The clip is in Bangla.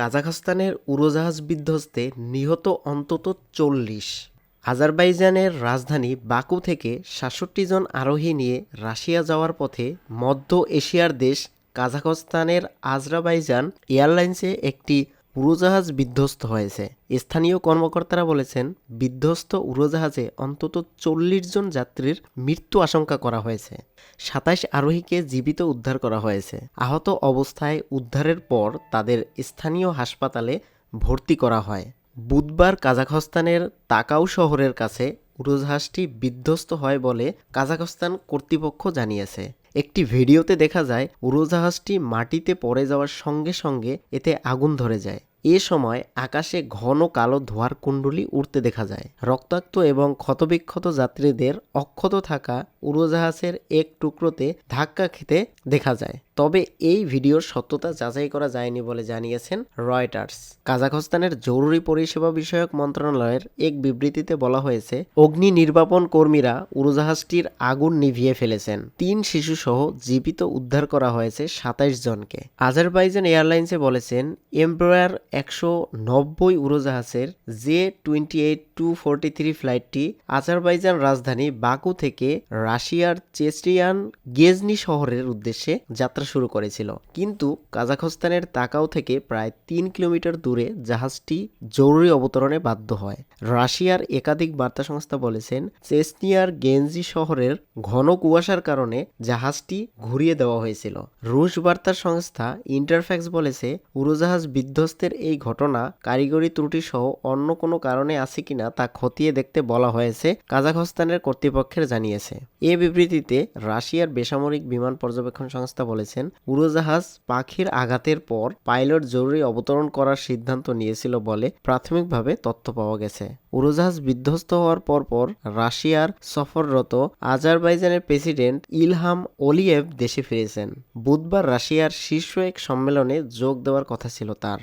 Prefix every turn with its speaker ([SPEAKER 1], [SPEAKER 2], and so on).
[SPEAKER 1] কাজাখস্তানের উড়োজাহাজ বিধ্বস্তে নিহত অন্তত চল্লিশ। আজারবাইজানের রাজধানী বাকু থেকে সাতষট্টি জন আরোহী নিয়ে রাশিয়া যাওয়ার পথে মধ্য এশিয়ার দেশ কাজাখস্তানের আজরাবাইজান এয়ারলাইন্সে একটি উড়োজাহাজ বিধ্বস্ত হয়েছে। স্থানীয় কর্মকর্তারা বলেছেন, বিধ্বস্ত উড়োজাহাজে অন্তত চল্লিশ জন যাত্রীর মৃত্যু আশঙ্কা করা হয়েছে। সাতাশ আরোহীকে জীবিত উদ্ধার করা হয়েছে। আহত অবস্থায় উদ্ধারের পর তাদের স্থানীয় হাসপাতালে ভর্তি করা হয়। বুধবার কাজাখস্তানের তাকাউ শহরের কাছে উড়োজাহাজটি বিধ্বস্ত হয় বলে কাজাখস্তান কর্তৃপক্ষ জানিয়েছে। একটি ভিডিওতে দেখা যায়, উড়োজাহাজটি মাটিতে পড়ে যাওয়ার সঙ্গে সঙ্গে এতে আগুন ধরে যায়। এ সময় আকাশে ঘন কালো ধোয়ার কুণ্ডলী উড়তে দেখা যায়। রক্তাক্ত এবং ক্ষতবিক্ষত যাত্রীদের অক্ষত থাকা উড়োজাহাজের এক টুকরোতে ধাক্কা খেতে দেখা যায়। তবে এই ভিডিওর সত্যতা যাচাই করা যায়নি বলে জানিয়েছেন রয়টার্স। কাজাখস্তানের জরুরি পরিষেবা বিষয়ক মন্ত্রণালয়ের এক বিবৃতিতে বলা হয়েছে, অগ্নি নির্বাপন কর্মীরা উড়োজাহাজটির আগুন নিভিয়ে ফেলেছেন। তিন শিশুসহ জীবিত উদ্ধার করা হয়েছে সাতাইশ জনকে। আজারবাইজান এয়ারলাইন্সে বলেছেন এমব্রয়ার একশো নব্বই উড়োজাহাজের J twenty eight two forty three ফ্লাইটটি আজারবাইজান রাজধানী বাকু থেকে রাশিয়ার চেস্টিয়ান গেজনি শহরের উদ্দেশ্যে যাত্রা শুরু করেছিল। কিন্তু কাজাখস্তানের তাকাও থেকে প্রায় তিন কিলোমিটার দূরে জাহাজটি জরুরি অবতরণে বাধ্য হয়। রাশিয়ার একাধিক বার্তা সংস্থা বলেছেন চেসনিয়ার গেঞ্জি শহরের ঘন কুয়াশার কারণে জাহাজটি ঘুরিয়ে দেওয়া হয়েছিল। রুশ বার্তা সংস্থা ইন্টারফ্যাক্স বলেছে, উড়োজাহাজ বিধ্বস্তের এই ঘটনা কারিগরি ত্রুটি সহ অন্য কোনো কারণে আছে কিনা তা খতিয়ে দেখতে বলা হয়েছে, কাজাখস্তানের কর্তৃপক্ষের জানিয়েছে। এ বিবৃতিতে রাশিয়ার বেসামরিক বিমান পর্যবেক্ষণ সংস্থা বলেছেন, উড়োজাহাজ পাখির আঘাতের পর পাইলট জরুরি অবতরণ করার সিদ্ধান্ত নিয়েছিল বলে প্রাথমিকভাবে তথ্য পাওয়া গেছে। উড়োজাহাজ বিধ্বস্ত হওয়ার পরপর রাশিয়ার সফররত আজারবাইজানের প্রেসিডেন্ট ইলহাম ওলিয়েভ দেশে ফিরেছেন। বুধবার রাশিয়ার শীর্ষ এক সম্মেলনে যোগ দেওয়ার কথা ছিল তার।